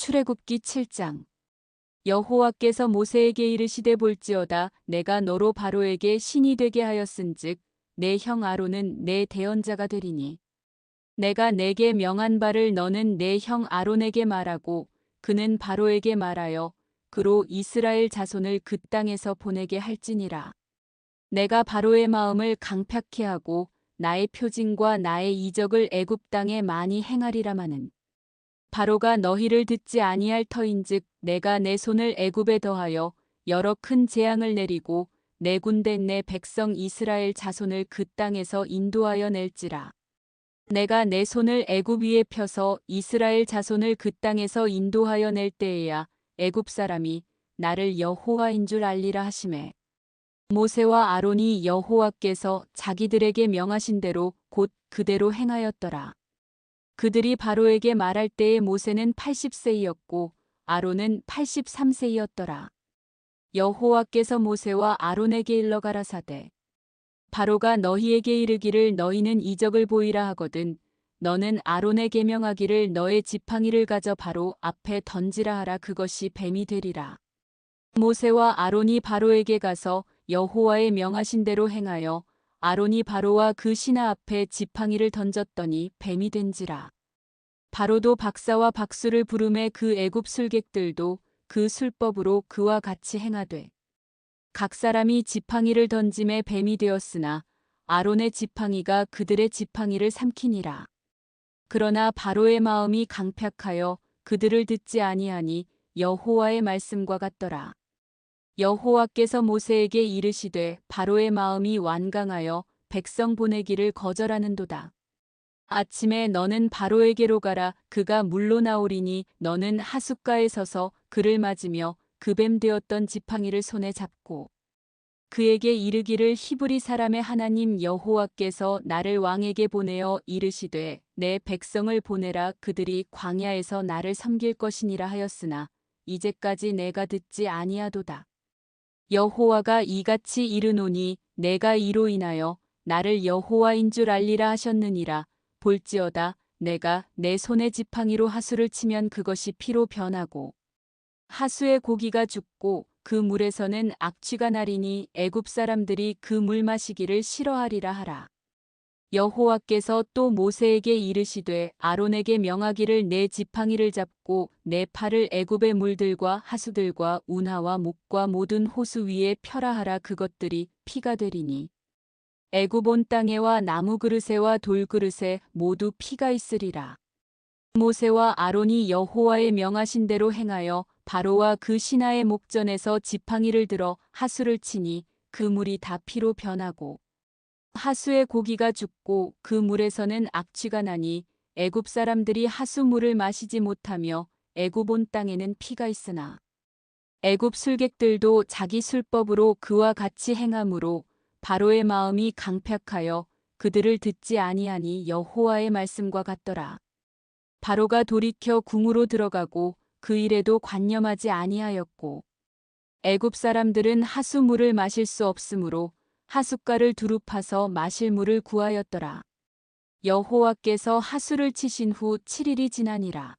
출애굽기 7장. 여호와께서 모세에게 이르시되 볼지어다 내가 너로 바로에게 신이 되게 하였은즉 내 형 아론은 내 대언자가 되리니. 내가 내게 명한 바를 너는 내 형 아론에게 말하고 그는 바로에게 말하여 그로 이스라엘 자손을 그 땅에서 보내게 할지니라. 내가 바로의 마음을 강팍케 하고 나의 표징과 나의 이적을 애굽 땅에 많이 행하리라마는 바로가 너희를 듣지 아니할 터인즉 내가 내 손을 애굽에 더하여 여러 큰 재앙을 내리고 내 군대 내 백성 이스라엘 자손을 그 땅에서 인도하여 낼지라 내가 내 손을 애굽 위에 펴서 이스라엘 자손을 그 땅에서 인도하여 낼 때에야 애굽 사람이 나를 여호와인 줄 알리라 하심에 모세와 아론이 여호와께서 자기들에게 명하신 대로 곧 그대로 행하였더라. 그들이 바로에게 말할 때에 모세는 80세이었고 아론은 83세이었더라. 여호와께서 모세와 아론에게 일러 가라사대 바로가 너희에게 이르기를 너희는 이적을 보이라 하거든 너는 아론의 계명하기를 너의 지팡이를 가져 바로 앞에 던지라 하라 그것이 뱀이 되리라. 모세와 아론이 바로에게 가서 여호와의 명하신 대로 행하여 아론이 바로와 그 신하 앞에 지팡이를 던졌더니 뱀이 된지라. 바로도 박사와 박수를 부름에 그 애굽 술객들도 그 술법으로 그와 같이 행하되 각 사람이 지팡이를 던짐에 뱀이 되었으나 아론의 지팡이가 그들의 지팡이를 삼키니라. 그러나 바로의 마음이 강팍하여 그들을 듣지 아니하니 여호와의 말씀과 같더라. 여호와께서 모세에게 이르시되 바로의 마음이 완강하여 백성 보내기를 거절하는도다. 아침에 너는 바로에게로 가라. 그가 물로 나오리니 너는 하숫가에 서서 그를 맞으며 그뱀 되었던 지팡이를 손에 잡고 그에게 이르기를 히브리 사람의 하나님 여호와께서 나를 왕에게 보내어 이르시되 내 백성을 보내라. 그들이 광야에서 나를 섬길 것이니라 하였으나 이제까지 내가 듣지 아니하도다. 여호와가 이같이 이르노니 내가 이로 인하여 나를 여호와인 줄 알리라 하셨느니라 볼지어다 내가 내 손의 지팡이로 하수를 치면 그것이 피로 변하고 하수의 고기가 죽고 그 물에서는 악취가 나리니 애굽 사람들이 그 물 마시기를 싫어하리라 하라. 여호와께서 또 모세에게 이르시되 아론에게 명하기를 내 지팡이를 잡고 내 팔을 애굽의 물들과 하수들과 운하와 목과 모든 호수 위에 펴라 하라 그것들이 피가 되리니 애굽 온 땅에와 나무 그릇에와 돌 그릇에 모두 피가 있으리라. 모세와 아론이 여호와의 명하신 대로 행하여 바로와 그 신하의 목전에서 지팡이를 들어 하수를 치니 그 물이 다 피로 변하고 하수의 고기가 죽고 그 물에서는 악취가 나니 애굽 사람들이 하수 물을 마시지 못하며 애굽 온 땅에는 피가 있으나 애굽 술객들도 자기 술법으로 그와 같이 행함으로 바로의 마음이 강팍하여 그들을 듣지 아니하니 여호와의 말씀과 같더라. 바로가 돌이켜 궁으로 들어가고 그 일에도 관념하지 아니하였고 애굽 사람들은 하수물을 마실 수 없으므로 하숫가를 두루 파서 마실 물을 구하였더라. 여호와께서 하수를 치신 후 7일이 지나니라.